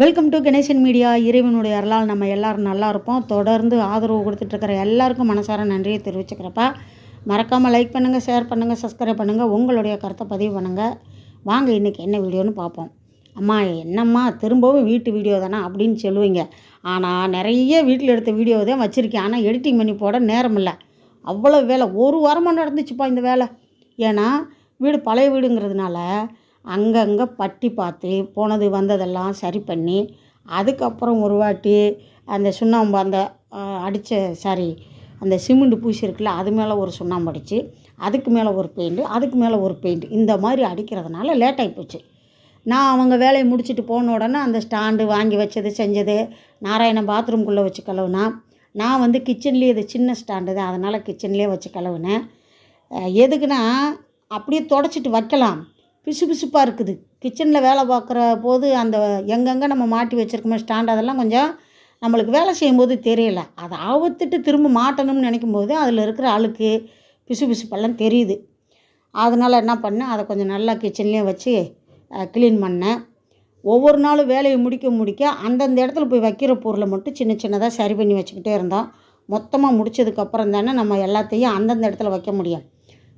Welcome to Ganesan media இறைவனுடைய அருளால் நம்ம எல்லோரும் நல்லா இருப்போம். தொடர்ந்து ஆதரவு கொடுத்துட்ருக்கிற எல்லாருக்கும் மனசார நன்றியை தெரிவிச்சுக்கிறப்பா. மறக்காமல் லைக் பண்ணுங்கள் ஷேர் பண்ணுங்கள் சப்ஸ்கிரைப் பண்ணுங்கள் உங்களுடைய கருத்தை பதிவு பண்ணுங்கள் வாங்க இன்றைக்கி என்ன வீடியோன்னு பார்ப்போம். அம்மா என்னம்மா திரும்பவும் வீட்டு வீடியோ தானே அப்படின்னு சொல்லுவீங்க. ஆனால் நிறைய வீட்டில் எடுத்த வீடியோ தான் வச்சுருக்கேன். ஆனால் எடிட்டிங் பண்ணி போட நேரம் இல்லை. அவ்வளோ வேலை. ஒரு வாரமாக நடந்துச்சுப்பா இந்த வேலை. ஏன்னா வீடு பழைய வீடுங்கிறதுனால அங்கங்கே பட்டி பார்த்து போனது வந்ததெல்லாம் சரி பண்ணி அதுக்கப்புறம் ஒரு வாட்டி அந்த சுண்ணாம்பு அந்த அடித்த சாரி அந்த சிமெண்ட் பூசி இருக்குல்ல அது மேலே ஒரு சுண்ணாம்பு அடித்து அதுக்கு மேலே ஒரு பெயிண்ட்டு அதுக்கு மேலே ஒரு பெயிண்ட் இந்த மாதிரி அடிக்கிறதுனால லேட் ஆகிப்போச்சு நான் அவங்க வேலையை முடிச்சுட்டு போன உடனே அந்த ஸ்டாண்டு வாங்கி வச்சது செஞ்சது நாராயணன் பாத்ரூம்குள்ளே வச்சு கழுவுனா நான் வந்து கிச்சன்லேயே இது சின்ன ஸ்டாண்டு தான் அதனால் கிச்சன்லேயே வச்சு கழுவுனேன். எதுக்குன்னா அப்படியே தொடச்சிட்டு வைக்கலாம். பிசுபிசுப்பாக இருக்குது. கிச்சனில் வேலை பார்க்குற போது அந்த எங்கெங்கே நம்ம மாட்டி வச்சுருக்கோமே ஸ்டாண்ட் அதெல்லாம் கொஞ்சம் நம்மளுக்கு வேலை செய்யும்போது தெரியல. அதை ஆபத்துட்டு திரும்ப மாட்டணும்னு நினைக்கும் போது அதில் இருக்கிற அழுக்கு பிசுபிசுப்பெல்லாம் தெரியுது. அதனால் என்ன பண்ணேன் அதை கொஞ்சம் நல்லா கிச்சன்லேயே வச்சு க்ளீன் பண்ணேன். ஒவ்வொரு நாளும் வேலையை முடிக்க முடிக்க அந்தந்த இடத்துல போய் வைக்கிற பொருளை மட்டும் சின்ன சின்னதாக சரி பண்ணி வச்சுக்கிட்டே இருந்தோம். மொத்தமாக முடிச்சதுக்கப்புறம் தானே நம்ம எல்லாத்தையும் அந்தந்த இடத்துல வைக்க முடியும்.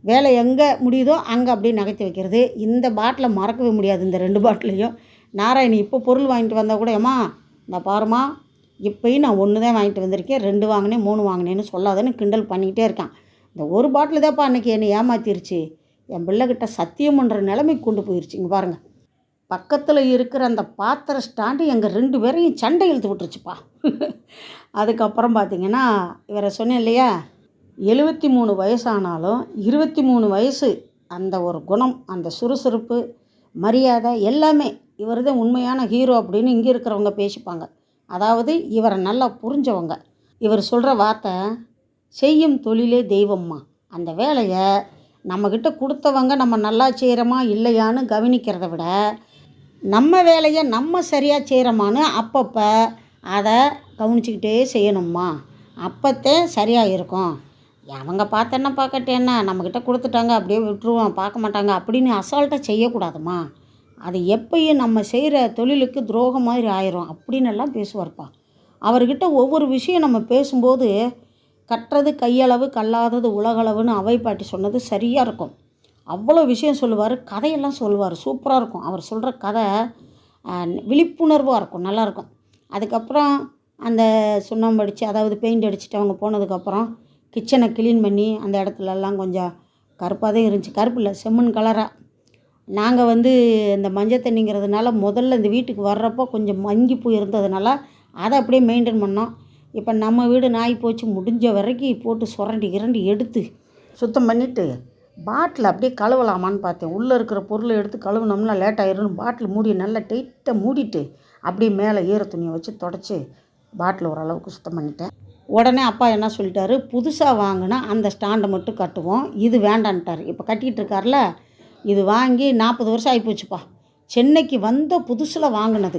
வேலை எங்கே முடியுதோ அங்கே அப்படியே நகர்த்தி வைக்கிறது. இந்த பாட்டிலை மறக்கவே முடியாது இந்த ரெண்டு பாட்டிலையும். நாராயணி இப்போ பொருள் வாங்கிட்டு வந்தால் கூட ஏம்மா இந்த பாருமா இப்போயும் நான் ஒன்று தான் வாங்கிட்டு வந்திருக்கேன். ரெண்டு வாங்கினேன் மூணு வாங்கினேன்னு சொல்லாதன்னு கிண்டல் பண்ணிக்கிட்டே இருக்கான். இந்த ஒரு பாட்டில் தான்ப்பா அன்றைக்கி என்னை ஏமாத்திருச்சு. என் பிள்ளைகிட்ட சத்தியம் பண்ணுற நிலைமைக்கு கொண்டு போயிருச்சு. இங்கே பாருங்கள் பக்கத்தில் இருக்கிற அந்த பாத்திர ஸ்டாண்டு எங்கள் ரெண்டு பேரையும் சண்டை இழுத்து விட்டுருச்சுப்பா. அதுக்கப்புறம் பார்த்தீங்கன்னா இவரை சொன்னேன் இல்லையா எழுபத்தி மூணு வயசானாலும் இருபத்தி மூணு வயசு அந்த ஒரு குணம் அந்த சுறுசுறுப்பு மரியாதை எல்லாமே இவர் தான் உண்மையான ஹீரோ அப்படின்னு இங்கே இருக்கிறவங்க பேசிப்பாங்க. அதாவது இவரை நல்லா புரிஞ்சவங்க. இவர் சொல்கிற வார்த்தை செய்யும் தொழிலே தெய்வம்மா. அந்த வேலையை நம்மக்கிட்ட கொடுத்தவங்க நம்ம நல்லா செய்கிறோமா இல்லையான்னு கவனிக்கிறத விட நம்ம வேலையை நம்ம சரியாக செய்கிறோமான்னு அப்பப்போ அதை கவனிச்சிக்கிட்டே செய்யணும்மா. அப்போத்தே சரியாக இருக்கும். அவங்க பார்த்தேன்னா பார்க்கட்டேன்னா நம்மக்கிட்ட கொடுத்துட்டாங்க அப்படியே விட்டுருவோம் பார்க்க மாட்டாங்க அப்படின்னு அசால்ட்டாக செய்யக்கூடாதும்மா அது எப்பயும் நம்ம செய்கிற தொழிலுக்கு துரோகம் மாதிரி ஆயிரும் அப்படின்னு எல்லாம் பேசுவார்ப்பா. அவர்கிட்ட ஒவ்வொரு விஷயம் நம்ம பேசும்போது கட்டுறது கையளவு கல்லாதது உலகளவுன்னு அவை பாட்டி சொன்னது சரியாக இருக்கும். அவ்வளோ விஷயம் சொல்லுவார் கதையெல்லாம் சொல்லுவார் சூப்பராக இருக்கும். அவர் சொல்கிற கதை விழிப்புணர்வாக இருக்கும் நல்லாயிருக்கும் அதுக்கப்புறம் அந்த சுண்ணாம்பு அடித்து அதாவது பெயிண்ட் அடிச்சுட்டு அவங்க போனதுக்கப்புறம் கிச்சனை க்ளீன் பண்ணி அந்த இடத்துலலாம் கொஞ்சம் கருப்பாக தான் இருந்துச்சு. கருப்பு இல்லை செம்மண் கலராக நாங்கள் வந்து இந்த மஞ்சள் தண்ணிங்கிறதுனால முதல்ல இந்த வீட்டுக்கு வர்றப்போ கொஞ்சம் மங்கி போய் இருந்ததுனால அதை அப்படியே மெயின்டைன் பண்ணோம். இப்போ நம்ம வீடு நாய் போச்சு முடிஞ்ச வரைக்கும் போட்டு சுரண்டி இரண்டி எடுத்து சுத்தம் பண்ணிவிட்டு பாட்டில் அப்படியே கழுவலாமான்னு பார்த்தேன். உள்ளே இருக்கிற பொருளை எடுத்து கழுவுனோம்னா லேட் ஆயிரும் பாட்டில் மூடி நல்லா டைட்டாக மூடிட்டு அப்படியே மேலே ஈர துணியை வச்சு தொடச்சி பாட்டில் ஓரளவுக்கு சுத்தம் பண்ணிட்டேன். உடனே அப்பா என்ன சொல்லிட்டாரு? புதுசாக வாங்கினா அந்த ஸ்டாண்டை மட்டும் கட்டுவோம். இது வேண்டான்ட்டார். இப்போ கட்டிகிட்டு இருக்கார்ல இது வாங்கி நாற்பது வருஷம் ஆகிப்போச்சுப்பா சென்னைக்கு வந்த புதுசில் வாங்கினது.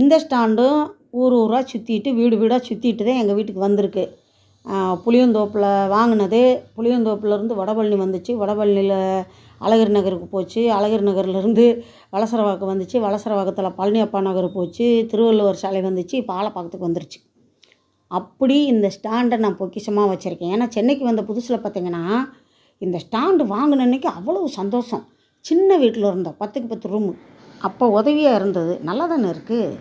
இந்த ஸ்டாண்டும் ஊர் ஊராக சுற்றிட்டு வீடு வீடாக சுற்றிட்டு தான் எங்கள் வீட்டுக்கு வந்திருக்கு. புளியந்தோப்பில் வாங்கினது. புளியந்தோப்புலேருந்து வடபழனி வந்துச்சு. வடபழனியில் அழகர் நகருக்கு போச்சு. அழகர் நகர்லேருந்து வலசரவாக்கம் வந்துச்சு. வளசரவாக்கத்தில் பழனியப்பா நகர் போச்சு. திருவள்ளுவர் சாலை வந்துச்சு. இப்போ ஆலப்பாக்கத்துக்கு வந்துருச்சு. அப்படி இந்த ஸ்டாண்டை நான் பொக்கிஷமாக வச்சுருக்கேன். ஏன்னா சென்னைக்கு வந்த புதுசில் பார்த்தீங்கன்னா இந்த ஸ்டாண்டு வாங்கின அன்னைக்கு அவ்வளோ சந்தோஷம். சின்ன வீட்டில் இருந்தோம் பத்துக்கு பத்து ரூமு. அப்போ உதவியாக இருந்தது. நல்லா தானே இருக்குது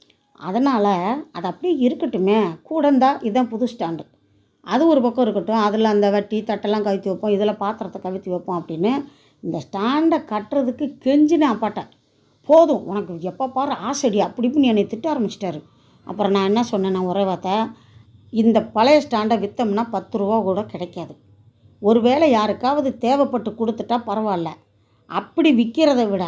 அதனால் அது அப்படியே இருக்கட்டுமே. கூட இருந்தால் இதுதான் புது ஸ்டாண்டு. அது ஒரு பக்கம் இருக்கட்டும். அதில் அந்த வட்டி தட்டெல்லாம் கவித்து வைப்போம். இதில் பாத்திரத்தை கவித்து வைப்போம் அப்படின்னு இந்த ஸ்டாண்டை கட்டுறதுக்கு கெஞ்சினேன் அப்பாட்ட. போதும். உனக்கு எப்போ பாரு ஆசைடி. அப்படி இப்படின்னு என்னை திட்ட ஆரம்பிச்சிட்டாரு. அப்புறம் நான் என்ன சொன்னேன் நான் உறவாத்த இந்த பழைய ஸ்டாண்டை விற்றோம்னா பத்து ரூபா கூட கிடைக்காது. ஒருவேளை யாருக்காவது தேவைப்பட்டு கொடுத்துட்டா பரவாயில்ல. அப்படி விற்கிறத விட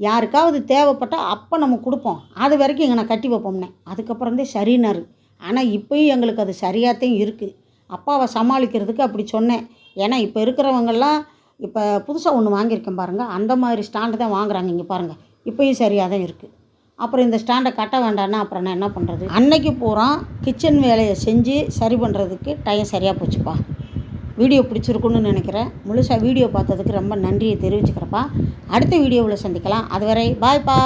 யாருக்காவது தேவைப்பட்டால் அப்போ நம்ம கொடுப்போம். அது வரைக்கும் இங்கே நான் கட்டி வைப்போம்னே. அதுக்கப்புறந்தே சரினாரு ஆனால் இப்போயும் எங்களுக்கு அது சரியாகத்தையும் இருக்குது அப்பாவை சமாளிக்கிறதுக்கு அப்படி சொன்னேன். ஏன்னா இப்போ இருக்கிறவங்கெல்லாம் இப்போ புதுசாக ஒன்று வாங்கியிருக்கேன் பாருங்கள் அந்த மாதிரி ஸ்டாண்டு தான் வாங்குறாங்க இங்கே பாருங்கள் இப்போயும் சரியாக தான் இருக்குது அப்புறம் இந்த ஸ்டாண்டை கட்ட வேண்டான்னா அப்புறம் நான் என்ன பண்ணுறது அன்னைக்கு பூரா கிச்சன் வேலையை செஞ்சு சரி பண்ணுறதுக்கு டைம் சரியாக போச்சுப்பா. வீடியோ பிடிச்சிருக்குன்னு நினைக்கிறேன். முழுசாக வீடியோ பார்த்ததுக்கு ரொம்ப நன்றியை தெரிவிச்சுக்கிறப்பா அடுத்த வீடியோவில் சந்திக்கலாம். அதுவரை பாய்ப்பா